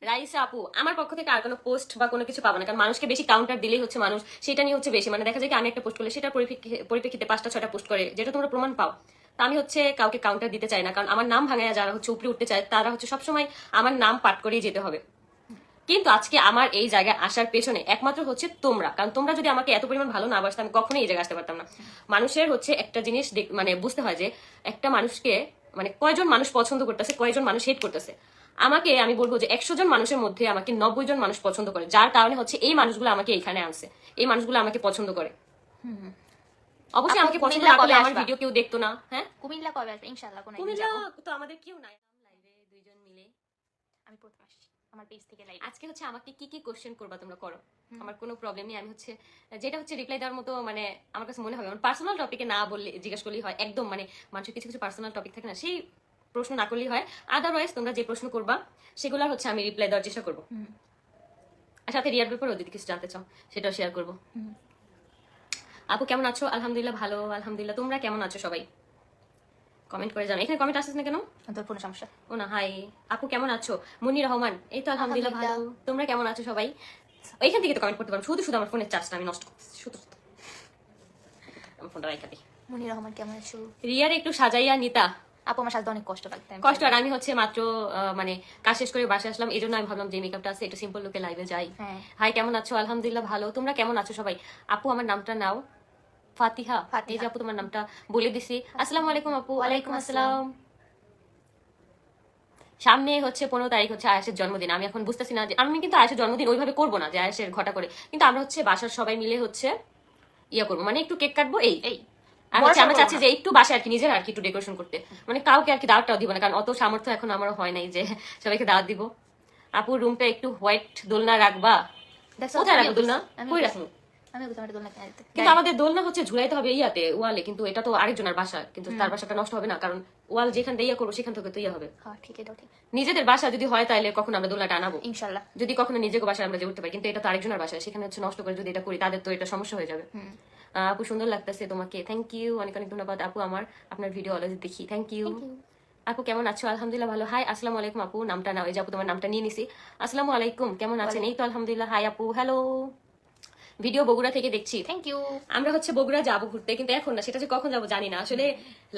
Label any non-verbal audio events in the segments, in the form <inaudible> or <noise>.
রাইসা আপু, আমার পক্ষ থেকে আর কোনো পোস্ট বা কোনো কিছু পাবো না, কারণ মানুষকে বেশি কাউন্টার দিলেই হচ্ছে মানুষ, সেটা নিয়ে হচ্ছে বেশি। মানে দেখা যায় কি, আমি একটা পোস্ট করলে পরিপ্রেক্ষি- পরিপ্রেক্ষিতে পাঁচটা ছটা পোস্ট করে, যেটা তোমরা প্রমাণ পাও। তা আমি হচ্ছে কাউকে কাউন্টার দিতে চাই না, কারণ আমার নাম ভাঙায় যারা হচ্ছে উপরে উঠতে চায়, তারা হচ্ছে সবসময় আমার নাম পাঠ করেই যেতে হবে। কিন্তু আজকে আমার এই জায়গায় আসার পেছনে একমাত্র হচ্ছে তোমরা, কারণ তোমরা যদি আমাকে এত পরিমাণ ভালো না বাসতে, আমি কখনোই এই জায়গায় আসতে পারতাম না। মানুষের হচ্ছে একটা জিনিস মানে বুঝতে হয় যে, একটা মানুষকে মানে কয়জন মানুষ পছন্দ করতেছে, কয়জন মানুষ হেট করতেছে। আমাকে আমি বলব যে একশো জন মানুষের মধ্যে আমাকে নব্বই জন মানুষ পছন্দ করে যার কারণে হচ্ছে এই মানুষগুলো আমাকে এখানে আনছে এই মানুষগুলো আমাকে পছন্দ করে। অবশ্যই আমাকে পছন্দ না করলে আমার ভিডিও কেউ দেখতো না হ্যাঁ? কুমিল্লা কবে আসবে? ইনশাআল্লাহ কোনো কুমিল্লা তো আমাদের কেউ নাই লাইভে দুইজন মিলে। আমি প্রথম আসছি আমার পেজ থেকে লাইভ আজকে হচ্ছে আমাকে কি কি কোশ্চেন করবা তোমরা করো? আমার কোনো প্রবলেম নেই আমি হচ্ছে যেটা হচ্ছে রিপ্লাই দেওয়ার মতো মানে আমার কাছে মনে হবে আমার পার্সোনাল টপিকে না বললে জিজ্ঞেস করলেই হয় একদম মানে মানুষের কিছু কিছু পার্সোনাল টপিক থাকে না সেই প্রশ্ন না করলেই হয়। আদারওয়াইজ তোমরা যে প্রশ্ন করবা সেগুলো হচ্ছে আমি রিপ্লাই দেওয়ার চেষ্টা করব। আর সাথে রিয়ার ব্যাপারও যদি কিছু জানতে চাও সেটাও শেয়ার করব। আপু কেমন আছো? আলহামদুলিল্লাহ ভালো আলহামদুলিল্লাহ। তোমরা কেমন আছো সবাই? কমেন্ট করে জানো এখানে কমেন্ট আসছিস না কেন? তোর কোনো সমস্যা। ও না হাই আপু কেমন আছো? মুনি রহমান এই তো আলহামদুলিল্লাহ ভালো। তোমরা কেমন আছো সবাই? এইখান থেকে তো কমেন্ট করতে পারো। শুধু শুধু আমার ফোনের চার্জটা আমি নষ্ট করতেছি। শুধু শুধু। আমার ফোনটা রাইখা দিই মনির রহমান কেমন আছো? রিয়ার একটু সাজাইয়া নিতা। আপু আমার সাথে অনেক কষ্ট লাগতো কষ্ট আর আমি হচ্ছে মাত্র মানে কাজ শেষ করে বাসে আসলাম এই জন্য আমি ভাবলাম যে মেকআপটা আছে একটু সিম্পল লুকে লাইভে যাই। হ্যাঁ। হাই কেমন আছো? আলহামদুলিল্লাহ ভালো। তোমরা কেমন আছো সবাই? আপু আমার নামটা নাও। ফাতিহা। ফাতিহা। এই যে আপু তোমার নামটা বলে দিছি। আসসালামু আলাইকুম আপু। ওয়ালাইকুম আসসালাম। সামনে হচ্ছে পনেরো তারিখ হচ্ছে আয়াসের জন্মদিন। আমি এখন বুঝতেছি না যে আমি কিন্তু আয়াসের জন্মদিন ওইভাবে করব না যে আয়াসের ঘটা করে। কিন্তু আমরা হচ্ছে বাসার সবাই মিলে হচ্ছে ইয়ে করব। মানে একটু কেক কাটবো এই। এই। আর হচ্ছে আমরা চাচ্ছি যে একটু বাসায় আর কি নিজের আর কি একটু ডেকোরেশন করতে। মানে কাউকে আর কি দাওয়াতটাও দিব না কারণ অত সামর্থ্য এখন আমারও হয় নাই যে সবাইকে দাওয়াত দিব। আপু রুমটা একটু হোয়াইট দোলনা রাখবা? কোথায় রাখব দোলনা? কই রাখব? আমি ওকে তোমার দোলনা কিনে দিতে। কিন্তু আমাদের দোলনা হচ্ছে ঝুলাইতে হবে ইয়াতে ওয়ালে কিন্তু এটা তো আরেকজনের বাসা কিন্তু তার বাসাটা নষ্ট হবে না কারণ ওয়াল যেখান দিয়ে ইয়া করব সেখান থেকে তো ইয়া হবে। নিজেদের বাসা যদি হয় তাহলে কখন আমরা দোলনাটা আনাবো? ইনশাল্লাহ। যদি কখনো নিজেকে বাসায় আমরা যে উঠতে পারি কিন্তু এটা তো আরেকজনের বাসায় সেখানে হচ্ছে নষ্ট করে যদি এটা করি তাদের তো এটা সমস্যা হয়ে যাবে। আপু সুন্দর লাগতেছে তোমাকে। থ্যাংক ইউ অনেক অনেক ধন্যবাদ আপু আমার আপনার ভিডিও অলওয়েজ দেখি। থ্যাংক ইউ আপু কেমন আছো? আলহামদুলিল্লাহ ভালো। হাই আসসালামু আলাইকুম আপু নামটা নাও। এই যে আপু তোমার নামটা নিয়ে নিছি। আসসালামু আলাইকুম কেমন আছেন? এই তো আলহামদুলিল্লাহ। হাই আপু হ্যালো ভিডিও বগুড়া থেকে দেখছি। থ্যাংক ইউ আমরা হচ্ছে বগুড়া যাব ঘুরতে কিন্তু এখন না সেটা যে কখন যাব জানি না। আসলে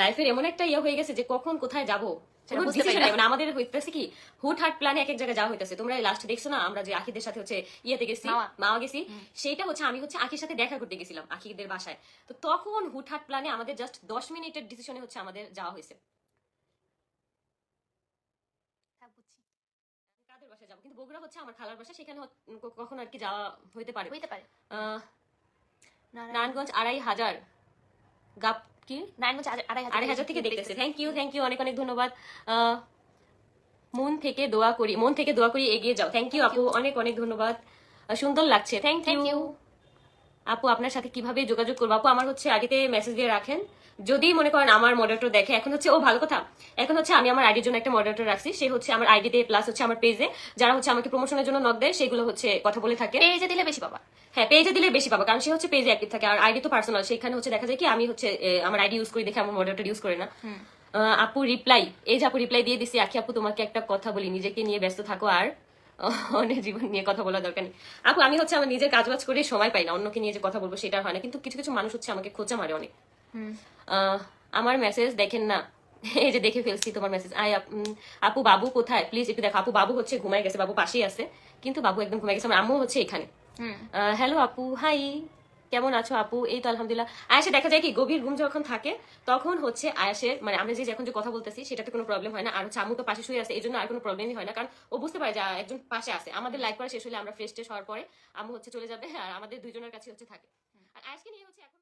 লাইফের এমন একটা ইয়ে হয়ে গেছে যে কখন কোথায় যাব। সেটা বুঝতে পারি না। মানে আমাদের হইতেছে কি? হুট হাট প্ল্যানে এক এক জায়গায় যাওয়া হইতেছে। তোমরা লাস্ট দেখছ না? আমরা যে আখিদের সাথে হচ্ছে ইয়েতে গেছি মাওয়া। গেছি সেইটা হচ্ছে আমি হচ্ছে আখির সাথে দেখা করতে গেছিলাম আখিদের বাসায়। তো তখন হুট হাট প্ল্যানে আমাদের জাস্ট দশ মিনিটের ডিসিশনে হচ্ছে আমাদের যাওয়া হয়েছে। কাদের বাসায় যাব? কিন্তু বগুড়া হচ্ছে আমার খালার বাসা সেখানে কখন আর কি যাওয়া হইতে পারে। হইতে পারে। নারায়ণগঞ্জ আড়াই হাজার। গাপ কি নারায়ণগঞ্জ আড়াই হাজার থেকে দেখতেছে। থ্যাংক ইউ থ্যাংক ইউ অনেক অনেক ধন্যবাদ। আহ, মন থেকে দোয়া করি মন থেকে দোয়া করি এগিয়ে যাও। থ্যাংক ইউ আপু। অনেক অনেক ধন্যবাদ। সুন্দর লাগছে। থ্যাংক ইউ আপু আপনার সাথে কীভাবে যোগাযোগ করব? আপু আমার হচ্ছে আগেতে মেসেজ দিয়ে রাখেন। যদি মনে করেন আমার মডারেটর দেখে এখন হচ্ছে ও ভালো কথা। এখন হচ্ছে আমি আমার আইডির জন্য একটা মডারেটর রাখছি। সে হচ্ছে আমার আইডিতে প্লাস হচ্ছে আমার পেজে যারা হচ্ছে আমাকে প্রমোশনের জন্য নক দেয় সেগুলো হচ্ছে কথা বলে থাকে। পেজে দিলে বেশি পাবা। হ্যাঁ পেজে দিলে বেশি পাবা কারণ সে হচ্ছে পেজে অ্যাক্টিভ থাকে। আর আইডি তো পার্সোনাল সেখানে হচ্ছে দেখা যায় কি আমি হচ্ছে আমার আইডি ইউজ করি দেখে আমার মডারেটর ইউজ করে না। আপু রিপ্লাই এই যে আপু রিপ্লাই দিয়ে দিছি আখি আপু তোমাকে একটা কথা বলি নিজেকে নিয়ে ব্যস্ত থাকো আর। <laughs> অনেক জীবন নিয়ে কথা বলা দরকার নেই। আপু আমি হচ্ছে আমার নিজের কাজ বাজ করে সময় পাই না অন্যকে নিয়ে যে কথা বলব সেটা হয় না কিন্তু কিছু কিছু মানুষ হচ্ছে আমাকে খোঁজা মারে অনেক। আহ, আমার মেসেজ দেখেন না। <laughs> এই যে দেখে ফেলছি তোমার মেসেজ আই আপু বাবু কোথায়? প্লিজ একটু দেখো। আপু বাবু হচ্ছে ঘুমাই গেছে বাবু পাশেই আছে কিন্তু বাবু একদম ঘুমাই গেছে আমার আম্মু হচ্ছে এখানে। হ্যালো আপু। হাই কেমন আছো আপু? এই তো আলহামদুলিল্লাহ। আয়াসে দেখা যায় কি, গভীর ঘুম যখন থাকে, তখন হচ্ছে আয়াসের মানে আমরা যে এখন যে কথা বলতেছি, সেটাতে কোনো প্রবলেম হয় না। আর হচ্ছে আমু তো পাশে শুয়ে আছে এই জন্য আর কোনো প্রবলেমই হয় না। কারণ ও বুঝতে পারে যে একজন পাশে আছে। আমাদের লাইফ করা শেষ হলে আমরা ফ্রেশ ট্রেশ হওয়ার পরে আমু হচ্ছে চলে যাবে, আর আমাদের দুজনের কাছে হচ্ছে থাকে। আর আয়াসকে নিয়ে হচ্ছে এখন